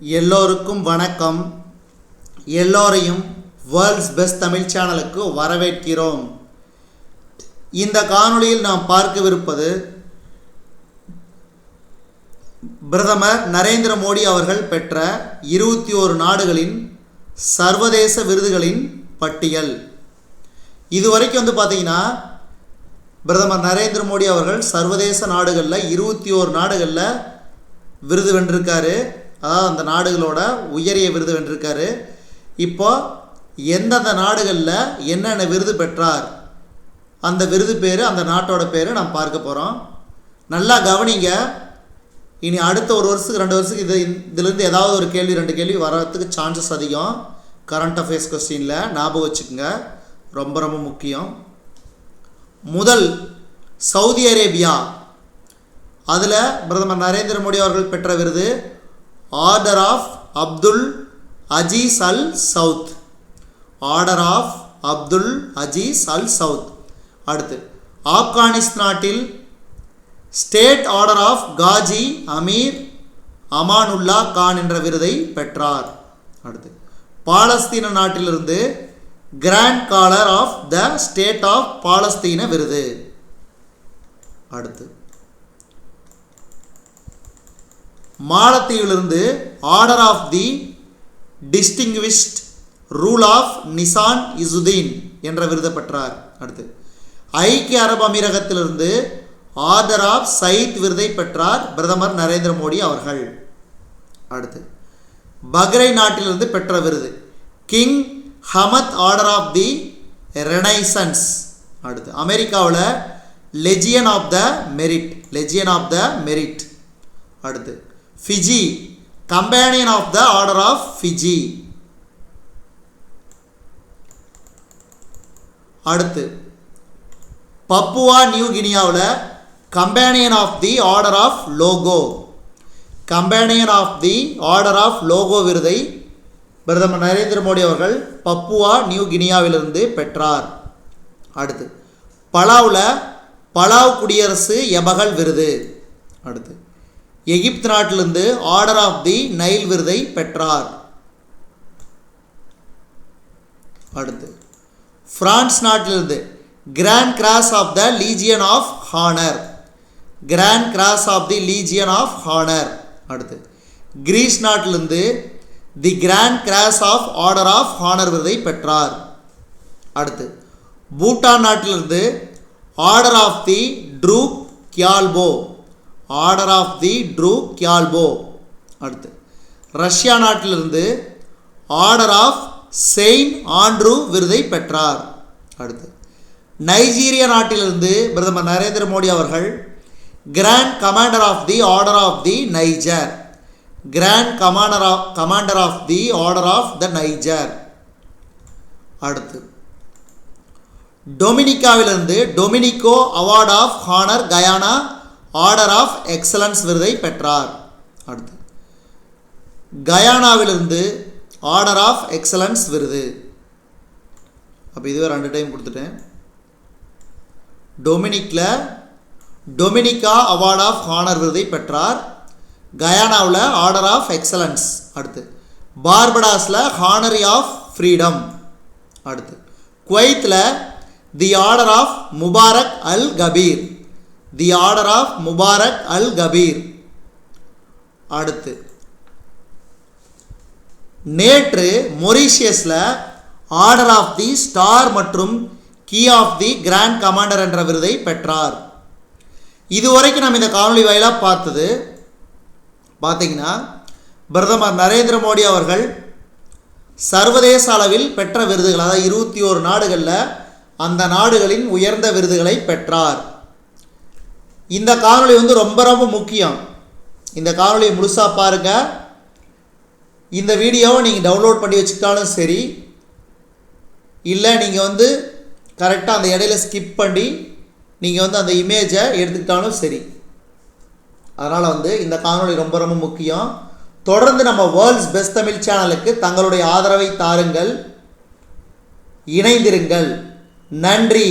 எல்லோருக்கும் வணக்கம். எல்லோரையும் வேர்ல்ட்ஸ் பெஸ்ட் தமிழ் சேனலுக்கு வரவேற்கிறோம். இந்த காணொளியில் நாம் பார்க்கவிருப்பது பிரதமர் நரேந்திர மோடி அவர்கள் பெற்ற இருபத்தி ஓரு நாடுகளின் சர்வதேச விருதுகளின் பட்டியல். இதுவரைக்கும் வந்து பார்த்தீங்கன்னா பிரதமர் நரேந்திர மோடி அவர்கள் சர்வதேச நாடுகளில் இருபத்தி ஓரு நாடுகளில் விருது வென்றிருக்காரு. அதாவது அந்த நாடுகளோட உயரிய விருது வென்றிருக்காரு. இப்போ எந்தெந்த நாடுகளில் என்னென்ன விருது பெற்றார்? அந்த விருது பேர் அந்த நாட்டோட பேர் நாம் பார்க்க போகிறோம் நல்லா கவனிங்க. இனி அடுத்த ஒரு வருஷத்துக்கு ரெண்டு வருஷத்துக்கு இது இதுலேருந்து ஏதாவது ஒரு கேள்வி ரெண்டு கேள்வி வர்றதுக்கு சான்சஸ் அதிகம். கரண்ட் அஃபேர்ஸ் கொஸ்டினில் ஞாபகம் வச்சுக்கோங்க. ரொம்ப ரொம்ப முக்கியம். முதல் சவுதி அரேபியா. அதில் பிரதமர் நரேந்திர மோடி அவர்கள் பெற்ற விருது order of Abdul Aziz Al Saud order of Abdul Aziz Al Saud அடுத்து ஆப்கானிஸ்தான் நாட்டில் state order of Ghazi Amir Amanullah Khan என்ற விருதை பெற்றார். அடுத்து பாலஸ்தீன நாட்டிலிருந்து grand collar of the state of Palestine விருது. அடுத்து மாலத்தீவிலிருந்து order of the distinguished rule of Nishan Izzuddin என்ற விருதை பெற்றார். அடுத்து ஐக்கிய அரபு அமீரகத்திலிருந்து ஆர்டர் ஆஃப் சயித் விருதை பெற்றார் பிரதமர் நரேந்திர மோடி அவர்கள். அடுத்து பக்ரை நாட்டிலிருந்து பெற்ற விருது king Hamad order of the renaissance. அடுத்து அமெரிக்காவில் legion of the merit legion of the merit. அடுத்து Fiji companion of the order of Fiji அடுத்து Papua New கினியாவில் companion of the order of Logo companion of the order of Logo விருதை பிரதமர் நரேந்திர மோடி அவர்கள் Papua new கினியாவிலிருந்து பெற்றார். அடுத்து பலாவில் பலாவ் குடியரசு எபகல் விருது. அடுத்து எகிப்து நாட்டிலிருந்து ஆர்டர் ஆஃப் தி நைல் விருதை பெற்றார். அடுத்து பிரான்ஸ் நாட்டிலிருந்து grand cross of the legion of honour grand cross of the legion of honour அடுத்து கிரீஸ் நாட்டிலிருந்து the grand cross of order of honour விருதை பெற்றார். அடுத்து பூட்டான் நாட்டிலிருந்து order of the Druk Gyalpo order of the Druk Gyalpo அடுத்து Russia நாட்டிலிருந்து order of Saint Andrew விருதை பெற்றார். அடுத்து நைஜீரிய நாட்டிலிருந்து பிரதமர் நரேந்திர மோடி அவர்கள் grand commander of the order of the Niger grand commander of commander of the order of the Niger அடுத்து டொமினிக்காவிலிருந்து Dominica award of honour Guyana order of excellence விருதை பெற்றார். அடுத்து. கயானாவிலிருந்து ஆர்டர் ஆஃப் எக்ஸலன்ஸ் விருது. அப்போ இதுவே ரெண்டு டைம் கொடுத்துட்டேன். டொமினிக்கில் டொமினிகா அவார்ட் ஆஃப் ஹானர் விருதை பெற்றார். கயானாவில் ஆர்டர் ஆஃப் எக்ஸலன்ஸ் அடுத்து. பார்படாஸில் ஹானரி ஆஃப் ஃப்ரீடம் அடுத்து. குவைத்தில் the order of Mubarak Al Kabeer the order of Mubarak Al Kabeer அடுத்து. நேற்று மொரீஷியஸில் ஆர்டர் ஆஃப் தி ஸ்டார் மற்றும் key of the grand commander என்ற விருதை பெற்றார். இதுவரைக்கும் நம்ம இந்த காணொலி வாயிலாக பார்த்தது. பார்த்தீங்கன்னா பிரதமர் நரேந்திர மோடி அவர்கள் சர்வதேச அளவில் பெற்ற விருதுகள் அதாவது இருபத்தி ஓரு நாடுகளில் அந்த நாடுகளின் உயர்ந்த விருதுகளை பெற்றார். இந்த காணொளி வந்து ரொம்ப ரொம்ப முக்கியம். இந்த காணொலியை முழுசாக பாருங்கள் இந்த வீடியோவை நீங்கள் டவுன்லோட் பண்ணி வச்சுக்கிட்டாலும் சரி இல்லை நீங்கள் வந்து கரெக்டாக அந்த இடையில ஸ்கிப் பண்ணி நீங்கள் வந்து அந்த இமேஜை எடுத்துக்கிட்டாலும் சரி. அதனால் வந்து இந்த காணொலி ரொம்ப ரொம்ப முக்கியம். தொடர்ந்து நம்ம வேர்ல்ட்ஸ் பெஸ்ட் தமிழ் சேனலுக்கு தங்களுடைய ஆதரவை தாருங்கள். இணைந்திருங்கள். நன்றி.